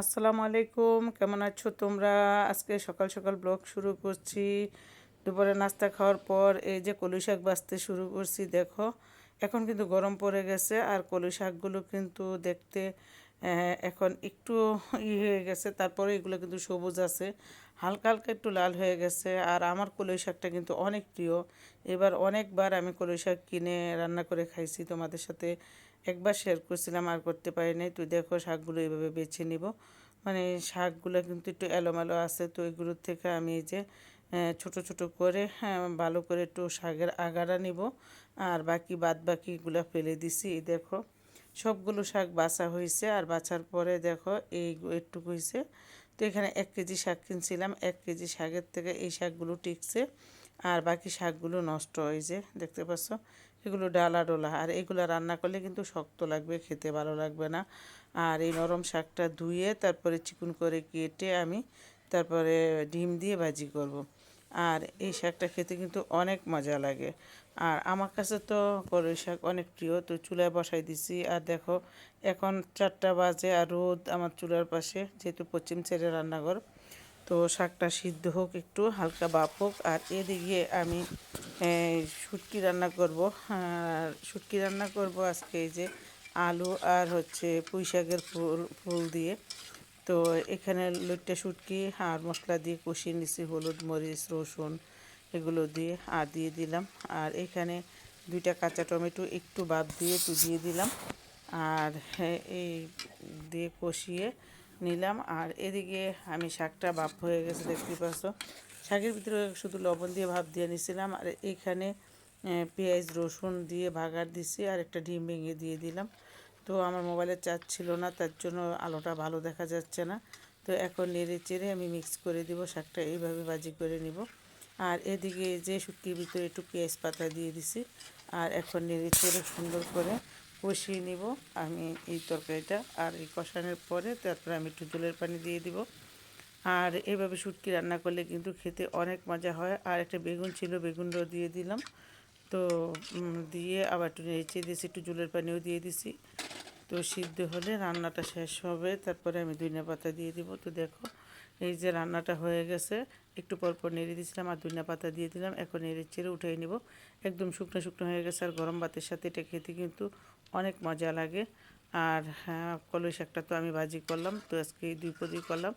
আসসালামু আলাইকুম, কেমন আছো তোমরা? আজকে সকাল সকাল ব্লগ শুরু করছি। দুপুরে নাস্তা খাওয়ার পর এই যে কলই শাক বাঁচতে শুরু করছি, দেখো। এখন কিন্তু গরম পড়ে গেছে আর কলই শাকগুলো কিন্তু দেখতে এখন একটু ই হয়ে গেছে। তারপরে এগুলো কিন্তু সবুজ আছে, হালকা হালকা একটু লাল হয়ে গেছে। আর আমার কলই শাকটা কিন্তু অনেক প্রিয়। এবার অনেকবার আমি কলই শাক কিনে রান্না করে খাইছি তোমাদের সাথে। একবার শেয়ার করছিলাম আর করতে পারি নাই। তুই দেখো শাকগুলো এইভাবে বেছে নিব। মানে শাকগুলো কিন্তু একটু এলোমেলো আছে তো এগুলোর থেকে আমি এই যে ছোট ছোট করে হ্যাঁ, ভালো করে একটু শাকের আগারা নিব। আর বাকি বাদ বাকিগুলো ফেলে দিছি। এই দেখো সবগুলো শাক বাছা হয়েছে। আর বাছার পরে দেখো এই একটু হয়েছে। তো এখানে এক কেজি শাক কিনছিলাম। এক কেজি শাকের থেকে এই শাকগুলো টিকছে। আর বাকি শাকগুলো নষ্ট হয়েছে দেখতে পাচ্ছ? এগুলো ডালা ডোলা, আর এগুলো রান্না করলে কিন্তু শক্ত লাগবে, খেতে ভালো লাগবে না। আর এই নরম শাকটা ধুয়ে তারপরে চিকুন করে কেটে আমি তারপরে ডিম দিয়ে ভাজি করব। আর এই শাকটা খেতে কিন্তু অনেক মজা লাগে। আর আমার কাছে তো কলই শাক অনেক প্রিয়, তো চুলায় বসাই দিছি। আর দেখো, এখন চারটা বাজে আর রোদ আমার চুলার পাশে, যেহেতু পশ্চিম সাইডে রান্নাঘর। তো শাকটা সিদ্ধ হোক একটু, হালকা বাপ হোক। আর এদিকে আমি শুটকি রান্না করব। শুটকি রান্না করব আজকে যে আলু আর হচ্ছে পুঁই শাকের ফুল ফুল দিয়ে। তো এখানে লইট্টা শুটকি আর মশলা দিয়ে কষিয়ে নিছি হলুদ, মরিচ, রসুন এগুলো দিয়ে আর দিয়ে দিলাম। আর এখানে দুইটা কাঁচা টমেটো একটু বাদ দিয়ে একটু দিলাম। আর এই দিয়ে কষিয়ে নিলাম। আর এদিকে আমি শাকটা বাপ হয়ে গেছে দেখতে পাচ্ছ। শাকের ভিতরে শুধু লবণ দিয়ে ভাপ দিয়ে নিছিলাম, আর এখানে পেঁয়াজ, রসুন দিয়ে ভাগার দিছি, আর একটা ডিম ভেঙে দিয়ে দিলাম। তো আমার মোবাইলে চার্জ ছিল না, তার জন্য আলোটা ভালো দেখা যাচ্ছে না। তো এখন নেড়ে চেড়ে আমি মিক্স করে দিব, শাকটা এইভাবে ভাজি করে নিব। আর এদিকে যে শুটকির ভিতরে একটু পেঁয়াজ পাতা দিয়ে দিছি, আর এখন নেড়ে চেড়ে সুন্দর করে কষিয়ে নিব। আমি এই তরকারিটা আর এই কষানোর পরে তারপরে আমি একটু জলের পানি দিয়ে দিব। আর এভাবে শুটকি রান্না করলে কিন্তু খেতে অনেক মজা হয়। আর একটা বেগুন ছিল, বেগুনটাও দিয়ে দিলাম। তো দিয়ে আবার একটু নেড়ে দিয়েছি, একটু জলের পানিও দিয়ে দিছি। তো সিদ্ধ হলে রান্নাটা শেষ হবে। তারপরে আমি ধনিয়া পাতা দিয়ে দিব। তো দেখো এই যে রান্নাটা হয়ে গেছে, একটু পর পর নেড়ে দিয়েছিলাম আর ধনিয়া পাতা দিয়ে দিলাম, এখন নেড়ে চেড়ে উঠাই নিব। একদম শুকনো শুকনো হয়ে গেছে আর গরম ভাতের সাথে এটা খেতে কিন্তু অনেক মজা লাগে। আর হ্যাঁ কলই শাকটা তো আমি ভাজি করলাম, তো আজকে দুই পদই করলাম।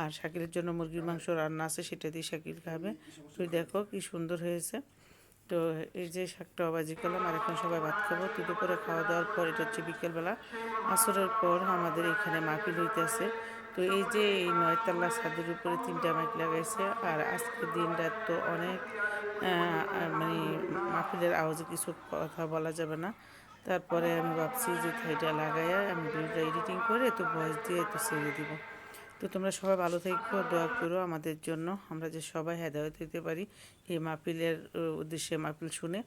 আর শাকিরের জন্য মুরগির মাংস রান্না আছে, সেটা দিয়ে শাকির খাবে। তুই দেখো কি সুন্দর হয়েছে। তো এই যে শাকটা ভাজি করলাম, আর এখন সবাই ভাত খাব। তো দুপুরে খাওয়া দাওয়ার পর এটা হচ্ছে বিকেলবেলা। আসরের পর আমাদের এখানে মাহফিল হইতেছে। তো এই যে এই নয়তলা ছাদের উপরে তিনটা মাইক লাগাইছে, আর আজকের দিনটা তো অনেক মানে মাহফিলের আওয়াজে কিছু কথা বলা যাবে না। তারপরে আমি ভাবছি যে এটা লাগাইয়া আমি ভিডিওটা এডিটিং করে তো ভয়েস দিয়ে তো ছেড়ে দিব। তো তোমরা সবাই ভালো থেকো, দোয়া করো আমাদের জন্য। আমরা যে সবাই হেদায়ত হইতে পারি, এই মাহফিলের উদ্দেশ্যে মাহফিল শুনে।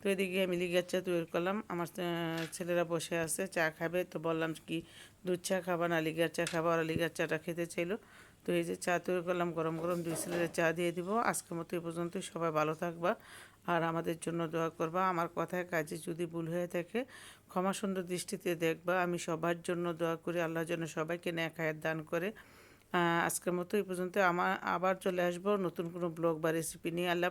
তো এদিকে আমি লিগার চা তৈরি করলাম। আমার ছেলেরা বসে আছে, চা খাবে। তো বললাম কি, দুধ চা খাবা না লিগার চা খাবা? ওরা লিগার চাটা খেতে চাইলো। তো এই যে চা তৈরি করলাম, গরম গরম দুই ছেলেরা চা দিয়ে দিব। আজকের মতো এই পর্যন্তই। সবাই ভালো থাকবা। আর আমাদের জন্য দোয়া করবা। আমার কথায় কাজে যদি ভুল হয়ে থাকে, ক্ষমা সুন্দর দৃষ্টিতে দেখবা। আমি সবার জন্য দোয়া করি আল্লাহর জন্য সবাইকে ন্যাক হায়াত দান করে। আজকের মতো এই পর্যন্ত। আমার আবার চলে আসব নতুন কোনো ব্লগ বা রেসিপি নিয়ে। আল্লাহ